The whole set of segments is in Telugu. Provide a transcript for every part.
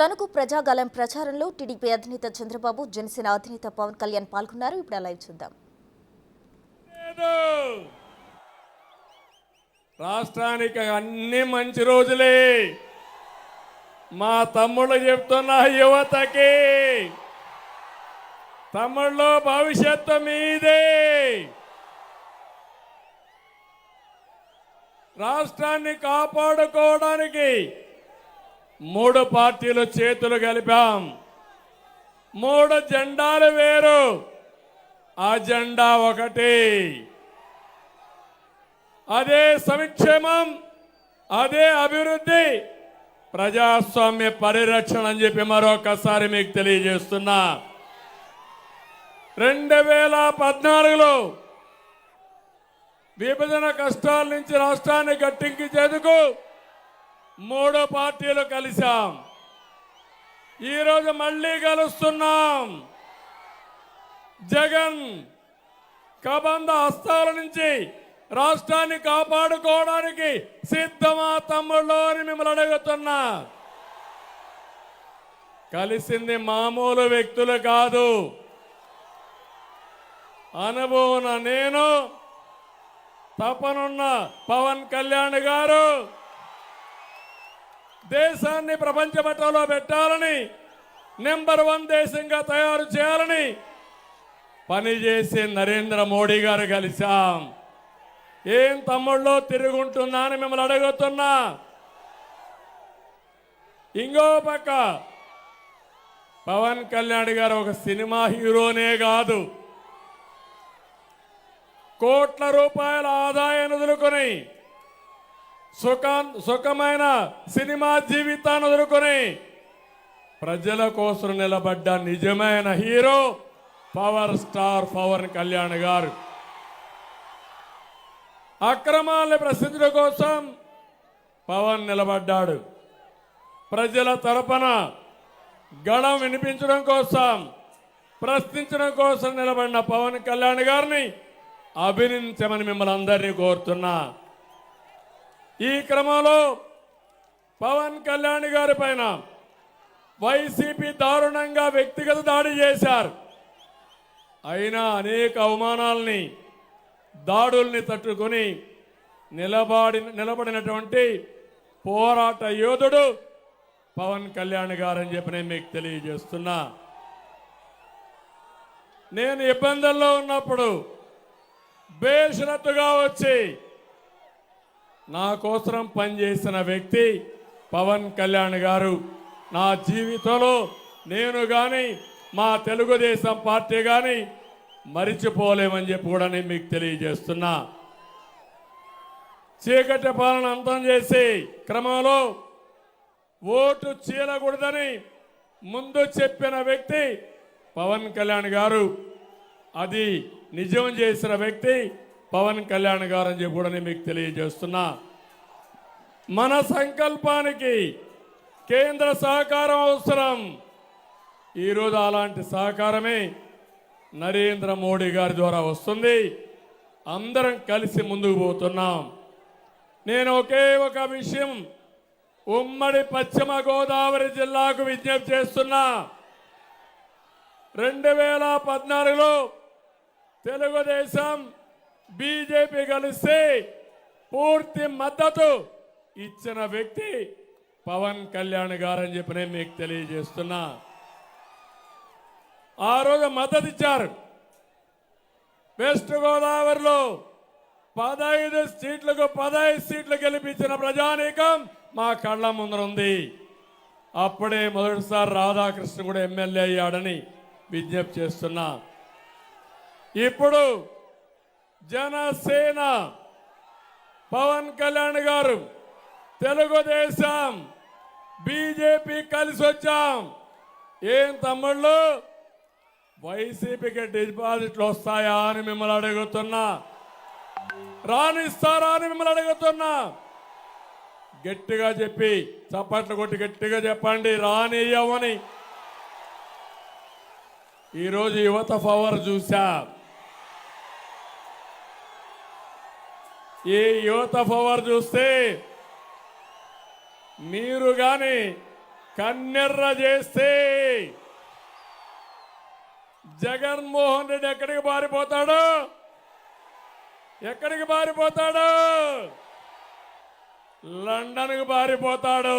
తణుకు ప్రజాగాలం ప్రచారంలో టీడీపీ అధినేత చంద్రబాబు జనసేన అధినేత పవన్ కళ్యాణ్ పాల్గొన్నారు. ఇప్పుడు లైవ్ చూద్దాం. రాష్ట్రానికి అన్ని మంచి రోజులే. మా తమ్ముళ్ళు చెప్తున్న యువతకి తమ్ముళ్ళు భవిష్యత్తు మీదే. రాష్ట్రాన్ని కాపాడుకోవడానికి మూడు పార్టీలు చేతులు కలిపాం. మూడు జెండాలు వేరు. ఆ జెండా ఒకటి. అదే సంక్షేమం అదే అభివృద్ధి ప్రజాస్వామ్య పరిరక్షణ అని చెప్పి మరొకసారి మీకు తెలియజేస్తున్నా. రెండు వేల పద్నాలుగులో విభజన కష్టాల నుంచి రాష్ట్రాన్ని గట్టెక్కించేందుకు మూడు పార్టీలు కలిశాం. ఈరోజు మళ్ళీ కలుస్తున్నాం జగన్ కబంధ హస్తాల నుంచి రాష్ట్రాన్ని కాపాడుకోవడానికి సిద్ధమా తమ్ముళ్ళు అని మిమ్మల్ని అడుగుతున్నా. కలిసింది మామూలు వ్యక్తులు కాదు. అనుభవం నేను తపనున్న పవన్ కళ్యాణ్ గారు దేశాన్ని ప్రపంచ పట్టంలో పెట్టాలని నెంబర్ వన్ దేశంగా తయారు చేయాలని పనిచేసే నరేంద్ర మోడీ గారు కలిశాం. ఏం తమ్ముళ్ళో తిరుగుంటున్నా అని మిమ్మల్ని అడుగుతున్నా. ఇంకో పక్క పవన్ కళ్యాణ్ గారు ఒక సినిమా హీరోనే కాదు. కోట్ల రూపాయల ఆదాయాన్ని వదులుకొని సుఖ సుఖమైన సినిమా జీవితాన్ని వదులుకొని ప్రజల కోసం నిలబడ్డ నిజమైన hero power star Pawan Kalyan గారు. అక్రమాల ప్రశ్నించడం కోసం పవన్ నిలబడ్డాడు. ప్రజల తరపున గళం వినిపించడం కోసం ప్రశ్నించడం కోసం నిలబడిన పవన్ కళ్యాణ్ గారిని అభినందించమని మిమ్మల్ని అందరినీ కోరుతున్నా. ఈ క్రమంలో పవన్ కళ్యాణ్ గారి పైన వైసీపీ దారుణంగా వ్యక్తిగత దాడి చేశారు. అయినా అనేక అవమానాల్ని దాడుల్ని తట్టుకొని నిలబడి నిలబడినటువంటి పోరాట యోధుడు పవన్ కళ్యాణ్ గారని చెప్పి నేను మీకు తెలియజేస్తున్నా. నేను ఇబ్బందుల్లో ఉన్నప్పుడు బేషరత్తుగా వచ్చి నా కోసం పనిచేసిన వ్యక్తి పవన్ కళ్యాణ్ గారు. నా జీవితంలో నేను కానీ మా తెలుగుదేశం పార్టీ కానీ మరిచిపోలేమని చెప్పి కూడా నేను మీకు తెలియజేస్తున్నా. చీకటి పాలన అంతం చేసి క్రమంలో ఓటు చీలకూడదని ముందు చెప్పిన వ్యక్తి పవన్ కళ్యాణ్ గారు. అది నిజం చేసిన వ్యక్తి పవన్ కళ్యాణ్ గారు అని చెప్పి కూడా నేను మీకు తెలియజేస్తున్నా. మన సంకల్పానికి కేంద్ర సహకారం అవసరం. ఈరోజు అలాంటి సహకారమే నరేంద్ర మోడీ గారి ద్వారా వస్తుంది. అందరం కలిసి ముందుకు పోతున్నాం. నేను ఒకే ఒక విషయం ఉమ్మడి పశ్చిమ గోదావరి జిల్లాకు విజ్ఞప్తి చేస్తున్నా. రెండు వేల పద్నాలుగులో తెలుగుదేశం బీజేపీ కలిసి పూర్తి మద్దతు ఇచ్చిన వ్యక్తి పవన్ కళ్యాణ్ గారని చెప్పి నేను మీకు తెలియజేస్తున్నా. ఆ రోజు మద్దతు ఇచ్చారు. వెస్ట్ గోదావరిలో పదహైదు సీట్లకు పదహైదు సీట్లు గెలిపించిన ప్రజానీకం మా కళ్ళ ముందర ఉంది. అప్పుడే మొదటిసారి రాధాకృష్ణ కూడా ఎమ్మెల్యే అయ్యాడని విజ్ఞప్తి చేస్తున్నా. ఇప్పుడు జనసేన పవన్ కళ్యాణ్ గారు తెలుగుదేశం బీజేపీ కలిసి వచ్చాం. ఏం తమ్ముళ్ళు? వైసీపీకి డిపాజిట్లు వస్తాయా అని మిమ్మల్ని అడుగుతున్నా. రానిస్తారా అని మిమ్మల్ని అడుగుతున్నా. గట్టిగా చెప్పి చప్పట్లు కొట్టి గట్టిగా చెప్పండి రానియ్యమని ఈరోజు యువత పవర్ చూసా ఈ యువత పవర్ చూస్తే మీరు కానీ కన్నెర్ర చేస్తే జగన్మోహన్ రెడ్డి ఎక్కడికి పారిపోతాడు? ఎక్కడికి పారిపోతాడు? లండన్కి పారిపోతాడు.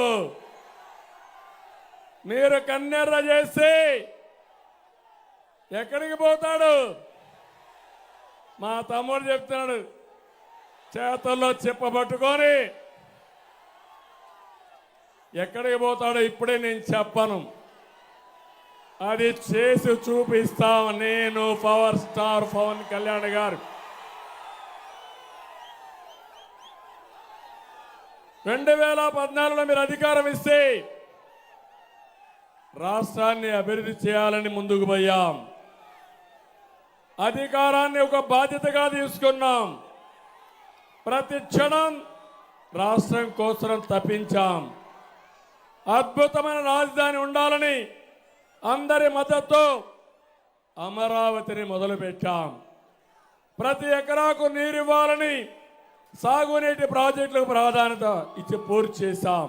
మీరు కన్నెర్ర చేస్తే ఎక్కడికి పోతాడు? మా తమ్ముడు చెప్తున్నాడు చేతల్లో చెప్పబట్టుకొని ఎక్కడికి పోతాడో ఇప్పుడే నేను చెప్పను. అది చేసి చూపిస్తాం నేను పవర్ స్టార్ పవన్ కళ్యాణ్ గారు. రెండు వేల పద్నాలుగులో మీరు అధికారం ఇస్తే రాష్ట్రాన్ని అభివృద్ధి చేయాలని ముందుకు పోయాం. అధికారాన్ని ఒక బాధ్యతగా తీసుకున్నాం. ప్రతి క్షణం రాష్ట్రం కోసం తప్పించాం. అద్భుతమైన రాజధాని ఉండాలని అందరి మద్దతు అమరావతిని మొదలుపెట్టాం. ప్రతి ఎకరాకు నీరు ఇవ్వాలని సాగునీటి ప్రాజెక్టులకు ప్రాధాన్యత ఇచ్చి పూర్తి చేశాం.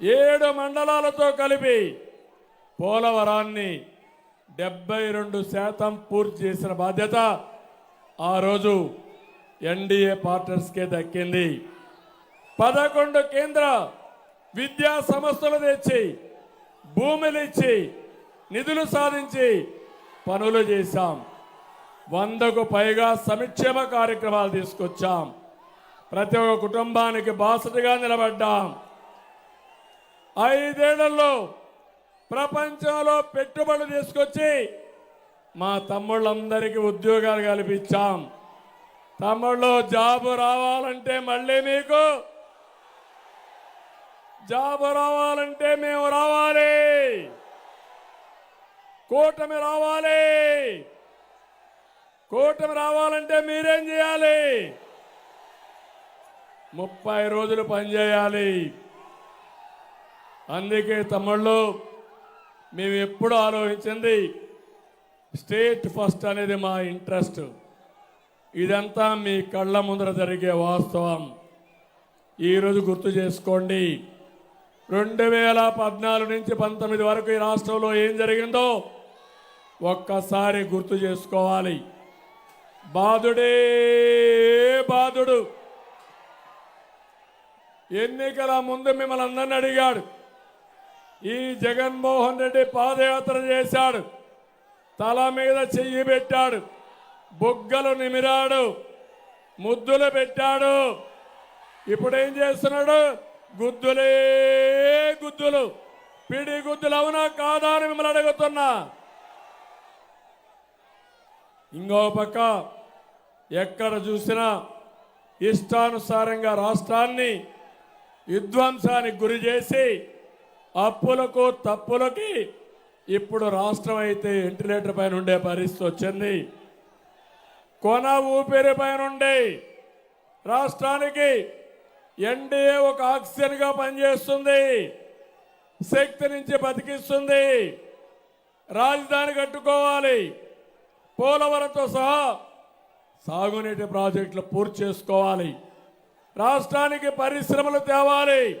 ఏడు మండలాలతో కలిపి పోలవరాన్ని డెబ్బై రెండు శాతం పూర్తి చేసిన బాధ్యత ఆ రోజు ఎన్డీఏ పార్టర్స్కే దక్కింది. పదకొండు కేంద్ర విద్యా సంస్థలు తెచ్చి భూములు ఇచ్చి నిధులు సాధించి పనులు చేశాం. వందకు పైగా సంక్షేమ కార్యక్రమాలు తీసుకొచ్చాం. ప్రతి ఒక్క కుటుంబానికి బాసటగా నిలబడ్డాం. ఐదేళ్ళలో ప్రపంచంలో పెట్టుబడులు తీసుకొచ్చి మా తమ్ముళ్ళందరికీ ఉద్యోగాలు కల్పించాం. తమ్ముళ్ళు జాబు రావాలంటే మళ్ళీ మీకు. జాబు రావాలంటే మేము రావాలి. కూటమి రావాలి. కూటమి రావాలంటే మీరేం చేయాలి? ముప్పై రోజులు పనిచేయాలి. అందుకే తమ్ముళ్ళు మేము ఎప్పుడు ఆలోచించింది స్టేట్ ఫస్ట్ అనేది మా ఇంట్రెస్ట్. ఇదంతా మీ కళ్ళ ముందర జరిగే వాస్తవం. ఈరోజు గుర్తు చేసుకోండి. రెండు వేల పద్నాలుగు నుంచి పంతొమ్మిది వరకు ఈ రాష్ట్రంలో ఏం జరిగిందో ఒక్కసారి గుర్తు చేసుకోవాలి. బాధుడే బాధుడు ఎన్నికల ముందు మిమ్మల్ని అందరిని అడిగాడు. ఈ జగన్మోహన్ రెడ్డి పాదయాత్ర చేశాడు. తల మీద చెయ్యి పెట్టాడు. బుగ్గలు నిమిరాడు ముద్దులు పెట్టాడు. ఇప్పుడు ఏం చేస్తున్నాడు? గుద్దులే గుద్దులు. పిడి గుద్దులు అవునా కాదా అని మిమ్మల్ని అడుగుతున్నా. ఇంకో పక్క ఎక్కడ చూసినా ఇష్టానుసారంగా రాష్ట్రాన్ని విధ్వంసానికి గురి చేసి అప్పులకు తప్పులకి ఇప్పుడు రాష్ట్రం అయితే వెంటిలేటర్ పైన ఉండే పరిస్థితి వచ్చింది. కొన ఊపిరి పైన ఉండే రాష్ట్రానికి ఎన్డీఏ ఒక ఆక్సిజన్గా పనిచేస్తుంది. శక్తి నుంచి బతికిస్తుంది. రాజధాని కట్టుకోవాలి. పోలవరంతో సహా సాగునీటి ప్రాజెక్టులు పూర్తి చేసుకోవాలి. రాష్ట్రానికి పరిశ్రమలు తేవాలి.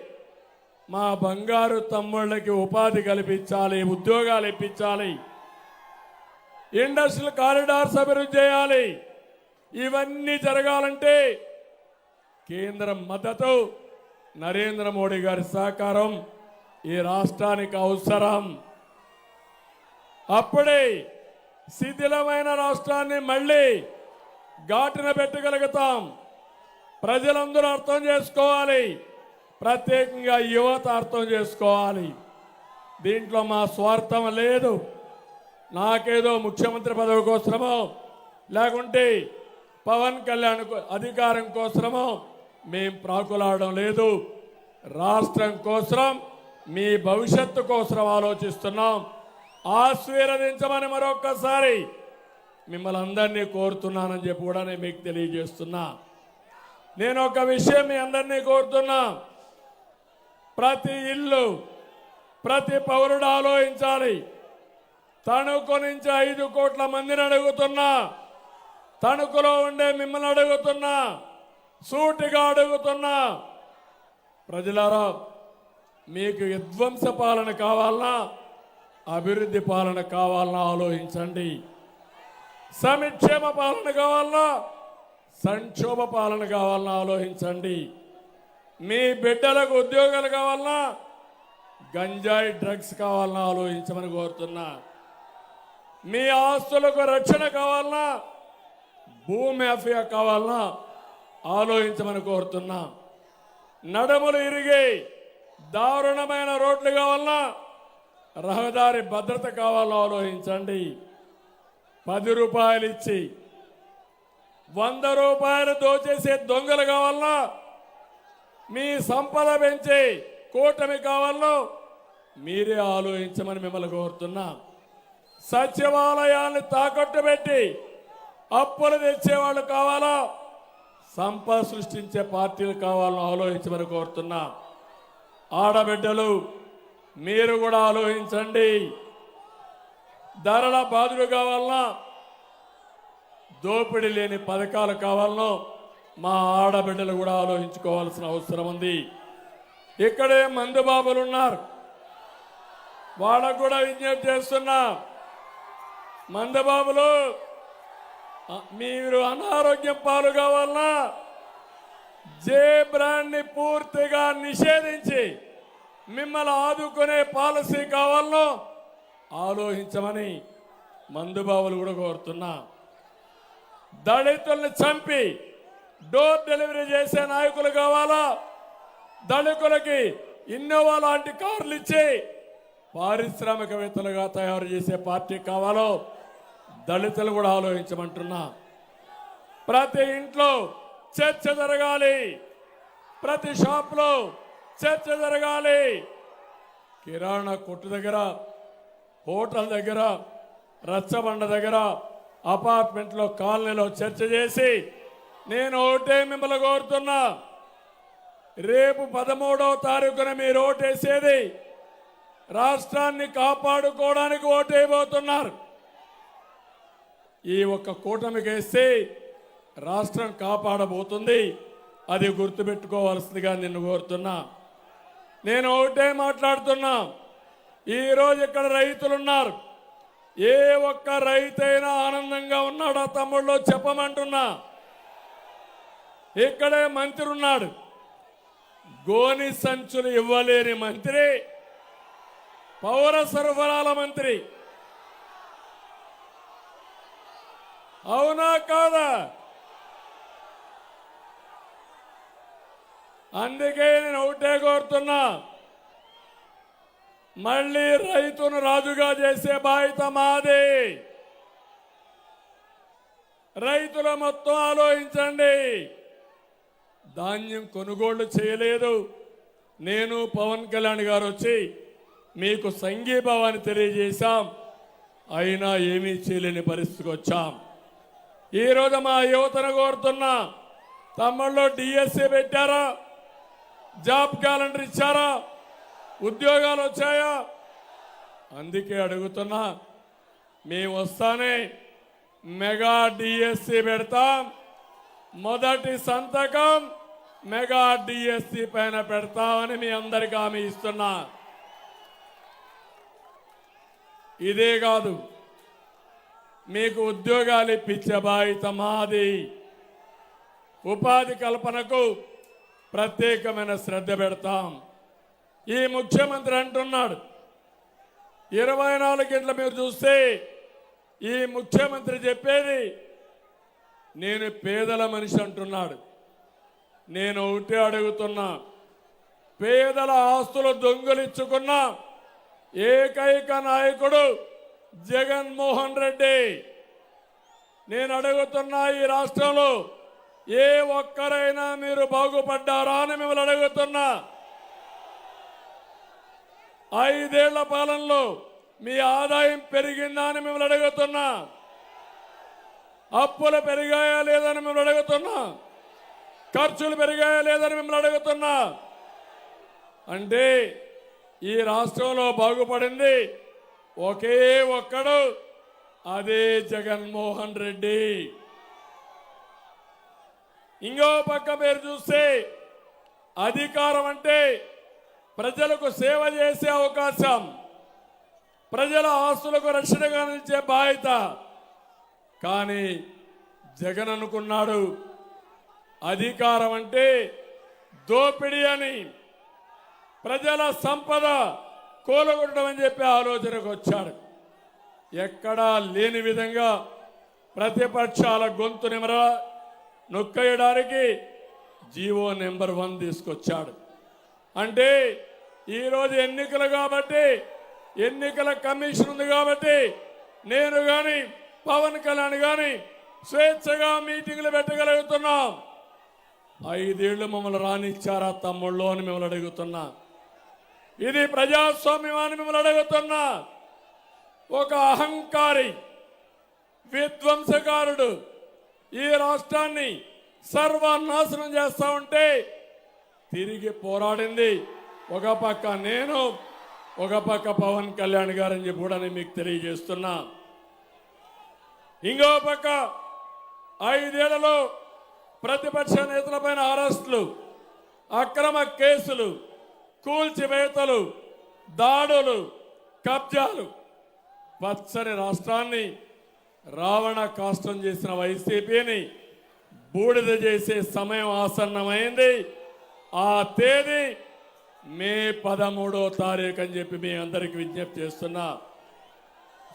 మా బంగారు తమ్ముళ్ళకి ఉపాధి కల్పించాలి ఉద్యోగాలు ఇప్పించాలి. ఇండస్ట్రియల్ కారిడార్స్ అభివృద్ధి చేయాలి. ఇవన్నీ జరగాలంటే కేంద్రం మద్దతు నరేంద్ర మోడీ గారి సహకారం ఈ రాష్ట్రానికి అవసరం. అప్పుడే శిథిలమైన రాష్ట్రాన్ని మళ్ళీ ఘాటున పెట్టగలుగుతాం. ప్రజలందరూ అర్థం చేసుకోవాలి. ప్రత్యేకంగా యువత అర్థం చేసుకోవాలి. దీంట్లో మా స్వార్థం లేదు. నాకేదో ముఖ్యమంత్రి పదవి కోసమో లేకుంటే పవన్ కళ్యాణ్ కో- అధికారం కోసము మేము ప్రాకులాడడం లేదు. రాష్ట్రం కోసం మీ భవిష్యత్తు కోసం ఆలోచిస్తున్నాం. ఆశీర్వదించమని మరొకసారి మిమ్మల్ని అందరినీ కోరుతున్నానని చెప్పి కూడా నేను మీకు తెలియజేస్తున్నా. నేను ఒక విషయం మీ అందరినీ కోరుతున్నా. ప్రతి ఇల్లు ప్రతి పౌరుడు ఆలోచించాలి. తణుకు నుంచి ఐదు కోట్ల మందిని అడుగుతున్నా. తణుకులో ఉండే మిమ్మల్ని అడుగుతున్నా. సూటిగా అడుగుతున్నా. ప్రజలారా మీకు విధ్వంస పాలన కావాలన్నా అభివృద్ధి పాలన కావాలన్నా ఆలోచించండి. సమిక్షేమ పాలన కావాలన్నా సంక్షోభ పాలన కావాలన్నా ఆలోచించండి. మీ బిడ్డలకు ఉద్యోగాలు కావాలన్నా గంజాయి డ్రగ్స్ కావాలన్నా ఆలోచించమని కోరుతున్నా. మీ ఆస్తులకు రక్షణ కావాలన్నా భూమి మాఫియా కావాలన్నా ఆలోచించమని కోరుతున్నా. నడములు ఇరిగి దారుణమైన రోడ్లు కావాలన్నా రహదారి భద్రత కావాలో ఆలోచించండి. పది రూపాయలు ఇచ్చి వంద రూపాయలు దోచేసే దొంగలు కావాలన్నా మీ సంపద పెంచి కూటమి కావాలో మీరే ఆలోచించమని మిమ్మల్ని కోరుతున్నా. సచివాలయాన్ని తాకట్టు పెట్టి అప్పులు తెచ్చేవాళ్ళు కావాలా? సంపద సృష్టించే పార్టీలు కావాలని ఆలోచించమని కోరుతున్నా. ఆడబిడ్డలు మీరు కూడా ఆలోచించండి. ధరల బాధలు కావాలన్నా దోపిడీ లేని పథకాలు కావాలనో మా ఆడబిడ్డలు కూడా ఆలోచించుకోవాల్సిన అవసరం ఉంది. ఇక్కడే మందు బాబులు ఉన్నారు. వాళ్ళకు కూడా విజ్ఞప్తి చేస్తున్నా. మందబాబులు మీరు అనారోగ్యం పాలు కావాలన్నా జే బ్రాండ్ని పూర్తిగా నిషేధించి మిమ్మల్ని ఆదుకునే పాలసీ కావాలనో ఆలోచించమని మందుబాబులు కూడా కోరుతున్నా. దళితుల్ని చంపి డోర్ డెలివరీ చేసే నాయకులు కావాలా? దళితులకి ఇన్నోవా లాంటి కార్లు ఇచ్చి పారిశ్రామికవేత్తలుగా తయారు చేసే పార్టీ కావాలో? దళితులు కూడా ఆలోచించమంటున్నా. ప్రతి ఇంట్లో చర్చ జరగాలి. ప్రతి షాప్లో చర్చ జరగాలి. కిరాణా కొట్టు దగ్గర హోటల్ దగ్గర రచ్చబండ దగ్గర అపార్ట్మెంట్లో కాలనీలో చర్చ చేసి నేను ఒకటే మిమ్మల్ని కోరుతున్నా. రేపు పదమూడవ తారీఖున మీరు ఓటేసేది రాష్ట్రాన్ని కాపాడుకోవడానికి ఓటేయబోతున్నారు ఈ ఒక్క కూటమికి వేస్తే రాష్ట్రం కాపాడబోతుంది. అది గుర్తుపెట్టుకోవాల్సిందిగా నిన్ను కోరుతున్నా. నేను ఒకటే మాట్లాడుతున్నా. ఈరోజు ఇక్కడ రైతులున్నారు ఏ ఒక్క రైతైనా ఆనందంగా ఉన్నాడా తమ్ముళ్ళు? చెప్పమంటున్నా. ఇక్కడే మంత్రి ఉన్నాడు. గోని సంచులు ఇవ్వలేని మంత్రి పౌర సరఫరాల మంత్రి. అవునా కాదా? అందుకే నేను ఒకటే కోరుతున్నా. మళ్ళీ రైతును రాజుగా చేసే బాధ్యత మాది. రైతుల మొత్తం ఆలోచించండి. ధాన్యం కొనుగోళ్ళు చేయలేదు. నేను పవన్ కళ్యాణ్ గారు వచ్చి మీకు సంఘీభావాన్ని తెలియజేశాం. అయినా ఏమీ చేయలేని పరిస్థితికి వచ్చాం. ఈరోజు మా యువతను కోరుతున్నా తమ్ముళ్ళు డిఎస్సి పెట్టారా? జాబ్ క్యాలెండర్ ఇచ్చారా? ఉద్యోగాలు వచ్చాయా? అందుకే అడుగుతున్నా మేము వస్తానే మెగా డిఎస్సి పెడతాం. మొదటి సంతకం మెగా డిఎస్సి పైన పెడతామని మీ అందరికీ హామీ ఇస్తున్నా. ఇదే కాదు మీకు ఉద్యోగాలు ఇప్పించే బాధ్యత మాది. ఉపాధి కల్పనకు ప్రత్యేకమైన శ్రద్ధ పెడతాం. ఈ ముఖ్యమంత్రి అంటున్నాడు ఇరవై నాలుగు గంటల మీరు చూస్తే ఈ ముఖ్యమంత్రి చెప్పేది నేను పేదల మనిషి అంటున్నాడు. నేను ఒకటే అడుగుతున్నా పేదల ఆస్తులు దొంగలించుకున్న ఏకైక నాయకుడు జగన్మోహన్ రెడ్డి నేను అడుగుతున్నా ఈ రాష్ట్రంలో ఏ ఒక్కరైనా మీరు బాగుపడ్డారా అని మిమ్మల్ని అడుగుతున్నా. ఐదేళ్ళ పాలనలో మీ ఆదాయం పెరిగిందా అని మిమ్మల్ని అడుగుతున్నా. అప్పులు పెరిగాయా లేదని మిమ్మల్ని అడుగుతున్నా. ఖర్చులు పెరిగాయా లేదని మిమ్మల్ని అడుగుతున్నా. అంటే ఈ రాష్ట్రంలో బాగుపడింది ఒకే ఒక్కడు. అదే జగన్మోహన్ రెడ్డి. ఇంకో పక్క పేరు చూస్తే అధికారం అంటే ప్రజలకు సేవ చేసే అవకాశం ప్రజల ఆస్తులకు రక్షణగా నిలిచే బాధ్యత. కానీ జగన్ అనుకున్నాడు అధికారం అంటే దోపిడీ అని. ప్రజల సంపద కూలగొట్టడం అని చెప్పి ఆలోచనకు వచ్చాడు ఎక్కడా లేని విధంగా ప్రతిపక్షాల గొంతు నిమర నొక్కేయడానికి జీవో నెంబర్ వన్ తీసుకొచ్చాడు. అంటే ఈరోజు ఎన్నికలు కాబట్టి ఎన్నికల కమిషన్ ఉంది కాబట్టి నేను కానీ పవన్ కళ్యాణ్ కానీ స్వేచ్ఛగా మీటింగ్లు పెట్టగలుగుతున్నాం. ఐదేళ్ళు మమ్మల్ని రానిచ్చారా తమ్ముళ్ళు అని మిమ్మల్ని అడుగుతున్నా. ఇది ప్రజాస్వామ్యమాన్ని మిమ్మల్ని అడుగుతున్నా. ఒక అహంకారి విధ్వంసకారుడు ఈ రాష్ట్రాన్ని సర్వనాశనం చేస్తా ఉంటే తిరిగి పోరాడింది. ఒక పక్క నేను ఒక పక్క పవన్ కళ్యాణ్ గారని చెప్పి కూడా నేను మీకు తెలియజేస్తున్నా. ఇంకో పక్క ఐదేళ్ళలో ప్రతిపక్ష నేతలపైన అరెస్టులు అక్రమ కేసులు కూల్చివేతలు దాడులు కబ్జాలు. పచ్చని రాష్ట్రాన్ని రావణ కాష్టం చేసిన వైసీపీని బూడిద చేసే సమయం ఆసన్నమైంది. ఆ తేదీ మే పదమూడో తారీఖు అని చెప్పి మీ అందరికి విజ్ఞప్తి చేస్తున్నా.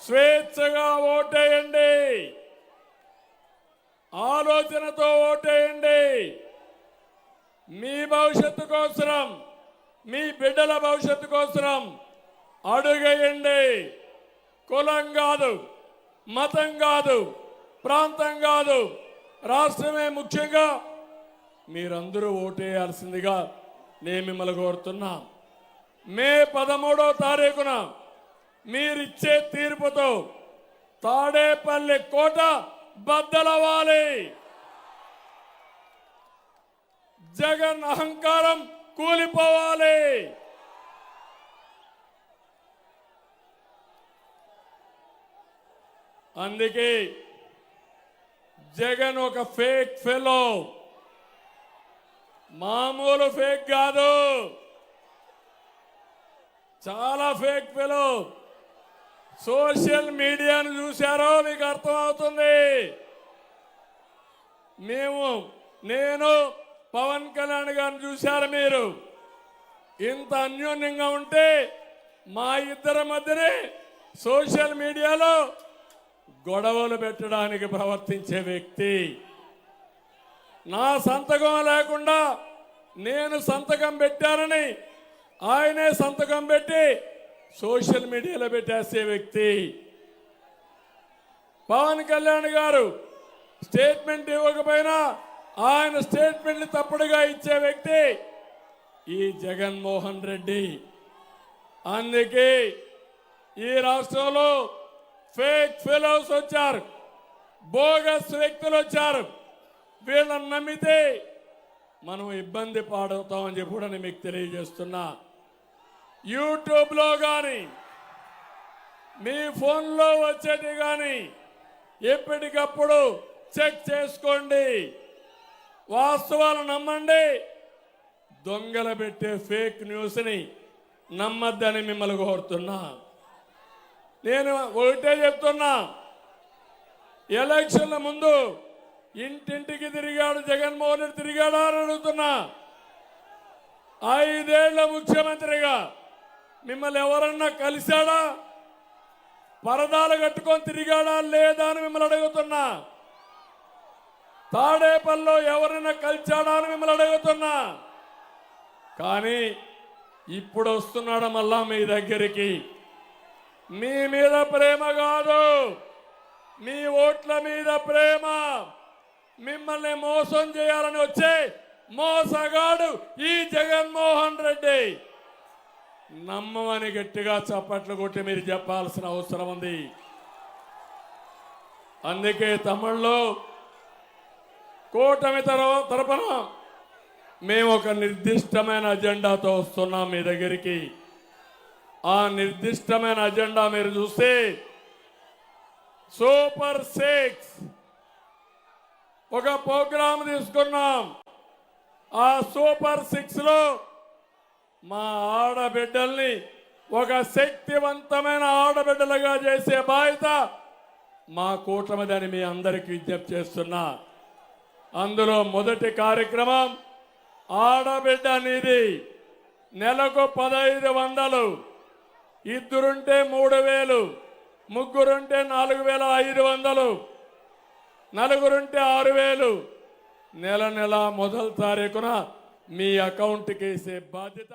స్వేచ్ఛగా ఓటేయండి. ఆలోచనతో ఓటేయండి. మీ భవిష్యత్తు కోసరం మీ బిడ్డల భవిష్యత్తు కోసం అడుగేయండి. కులం కాదు మతం కాదు ప్రాంతం కాదు రాష్ట్రమే ముఖ్యంగా మీరందరూ ఓటేయాల్సిందిగా నేను మిమ్మల్ని కోరుతున్నా. మే పదమూడో తారీఖున మీరిచ్చే తీర్పుతో తాడేపల్లి కోట బద్దలవ్వాలి. జగన్ అహంకారం కూలిపోవాలి. అందుకే జగన్ ఒక ఫేక్ ఫెలో. మామూలు ఫేక్ కాదు. చాలా ఫేక్ ఫెలో. సోషల్ మీడియాను చూశారో మీకు అర్థమవుతుంది. మేము నేను పవన్ కళ్యాణ్ గారిని చూశారు మీరు? ఇంత అన్యోన్యంగా ఉంటే మా ఇద్దరి మధ్యనే సోషల్ మీడియాలో గొడవలు పెట్టడానికి ప్రవర్తించే వ్యక్తి. నా సంతకం లేకుండా నేను సంతకం పెట్టానని ఆయనే సంతకం పెట్టి సోషల్ మీడియాలో పెట్టేసే వ్యక్తి. పవన్ కళ్యాణ్ గారు స్టేట్మెంట్ ఇవ్వకపోయినా ఆయన స్టేట్మెంట్ని తప్పుడుగా ఇచ్చే వ్యక్తి ఈ జగన్మోహన్ రెడ్డి. అందుకే ఈ రాష్ట్రంలో ఫేక్ ఫెలోస్ వచ్చారు. బోగస్ వ్యక్తులు వచ్చారు. వీళ్ళని నమ్మితే మనం ఇబ్బంది పాడవుతామని చెప్పి కూడా నేను మీకు తెలియజేస్తున్నా. యూట్యూబ్లో కానీ మీ ఫోన్లో వచ్చేటి కానీ ఎప్పటికప్పుడు చెక్ చేసుకోండి. వాస్తవాలు నమ్మండి. దొంగల పెట్టే ఫేక్ న్యూస్ని నమ్మద్దని మిమ్మల్ని కోరుతున్నా. నేను ఒకటే చెప్తున్నా. ఎలక్షన్ల ముందు ఇంటింటికి తిరిగాడు జగన్మోహన్ రెడ్డి తిరిగాడా అని అడుగుతున్నా. ఐదేళ్ళ ముఖ్యమంత్రిగా మిమ్మల్ని ఎవరన్నా కలిశాడా? పరదాలు కట్టుకొని తిరిగాడా లేదా అని మిమ్మల్ని అడుగుతున్నా. తాడేపల్లో ఎవరైనా కలిచాడా అని మిమ్మల్ని అడుగుతున్నా. కానీ ఇప్పుడు వస్తున్నాడు మళ్ళా మీ దగ్గరికి? మీ మీద ప్రేమ కాదు. మీ ఓట్ల మీద ప్రేమ. మిమ్మల్ని మోసం చేయాలని వచ్చే మోసగాడు ఈ జగన్మోహన్ రెడ్డి. నమ్మమని గట్టిగా చప్పట్లు కొట్టి మీరు చెప్పాల్సిన అవసరం ఉంది. అందుకే తమిళ్ళో కూటమి తర- తరపున మేము ఒక నిర్దిష్టమైన అజెండాతో వస్తున్నాం మీ దగ్గరికి. ఆ నిర్దిష్టమైన అజెండా మీరు చూస్తే సూపర్ సిక్స్. ఒక ప్రోగ్రాం తీసుకున్నాం. ఆ సూపర్ సిక్స్లో మా ఆడబిడ్డల్ని ఒక శక్తివంతమైన ఆడబిడ్డలుగా చేసే బాధ్యత మా కూటమిదని మీ అందరికీ విజ్ఞప్తి చేస్తున్నా. అందులో మొదటి కార్యక్రమం ఆడబిడ్డ నిధి. నెలకు పదహైదు వందలు. ఇద్దరుంటే మూడు వేలు. ముగ్గురుంటే నాలుగు వేల ఐదు వందలు. నలుగురుంటే ఆరు వేలు. నెల నెల మొదటి తారీఖున మీ అకౌంట్కి వేసే బాధ్యత